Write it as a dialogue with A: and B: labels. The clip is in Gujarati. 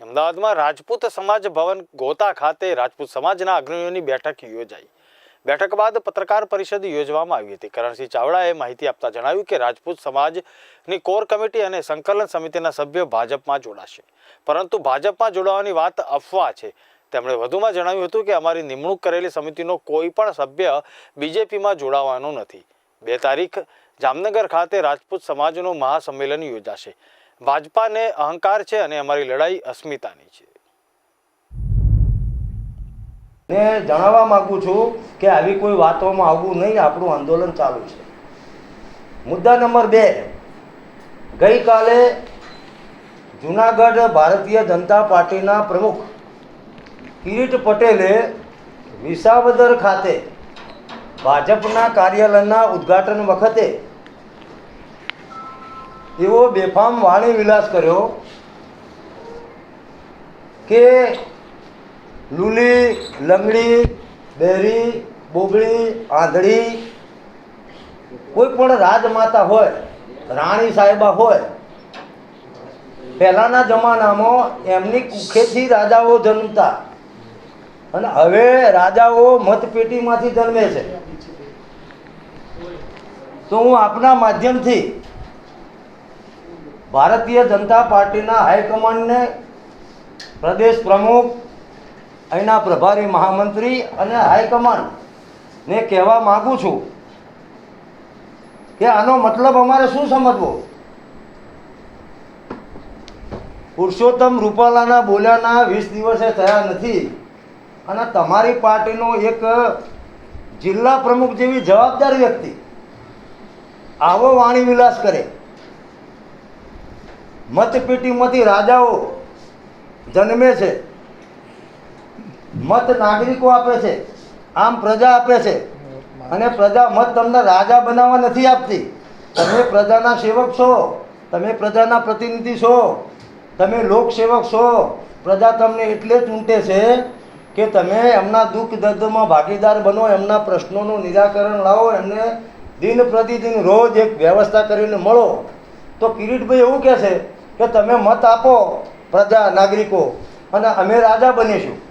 A: અમદાવાદમાં રાજપૂત સમાજ ભવન ગોતા ખાતે રાજપૂત સમાજના અગ્રણીઓની બેઠક યોજાઈ. બેઠક બાદ પત્રકાર પરિષદ યોજવામાં આવી હતી. કરણસિંહ ચાવડાએ માહિતી આપતા જણાવ્યું કે રાજપૂત સમાજની કોર કમિટી અને સંકલન સમિતિના સભ્યો ભાજપમાં જોડાશે. પરંતુ ભાજપમાં જોડાવાની વાત અફવા છે. તેમણે વધુમાં જણાવ્યું હતું કે અમારી નિમણૂક કરેલી સમિતિનો કોઈ પણ સભ્ય બીજેપીમાં જોડાવાનો નથી. બે તારીખ જામનગર ખાતે રાજપૂત સમાજનું મહાસંમેલન યોજાશે. ભાજપાને અહંકાર છે અને અમારી લડાઈ અસ્મિતાની છે.
B: ને જણાવવા માંગુ છું કે આવી કોઈ વાતોમાં આવવું નહીં, આપણું આંદોલન ચાલુ છે. મુદ્દા નંબર બે. ગઈકાલે જુનાગઢ ભારતીય જનતા પાર્ટીના પ્રમુખ કિરીટ પટેલે વિસાવદર ખાતે ભાજપના કાર્યાલયના ઉદ્ઘાટન વખતે એવો બેફામ વાણી વિલાસ કર્યો કે લુલી, લંગડી, બેરી બોબળી આંધળી કોઈ પણ રાજમાતા હોય, રાણી સાહેબા હોય, પહેલાંના જમાનામાં એમની કુખેથી રાજાઓ જન્મતા અને હવે રાજાઓ મતપેટીમાંથી જન્મે છે. તો હું આપના માધ્યમથી ભારતીય જનતા પાર્ટીના હાઈકમાન્ડને પ્રદેશ પ્રમુખ, અહીંના પ્રભારી મહામંત્રી અને હાઈકમાન્ડને કહેવા માગું છું કે આનો મતલબ અમારે શું સમજવો? પુરુષોત્તમ રૂપાલાના બોલ્યાના વીસ દિવસે થયા નથી અને તમારી પાર્ટીનો એક જિલ્લા પ્રમુખ જેવી જવાબદાર વ્યક્તિ આવો વાણી વિલાસ કરે. મતપેટીમાંથી રાજાઓ જન્મે છે. મત નાગરિકો આપે છે. આમ પ્રજા આપે છે. અને પ્રજા મત તમને રાજા બનાવવા નથી આપતી. તમે પ્રજાના સેવક છો. તમે પ્રજાના પ્રતિનિધિ છો. તમે લોકસેવક છો. પ્રજા તમને એટલે ચૂંટે છે કે તમે એમના દુઃખ દર્દમાં ભાગીદાર બનો, એમના પ્રશ્નોનું નિરાકરણ લાવો, એમને દિન પ્રતિદિન રોજ એક વ્યવસ્થા કરીને મળો. તો કિરીટભાઈ એવું કહે છે કે તમે મત આપો પ્રજા નાગરિકો અને અમે રાજા બનીશું.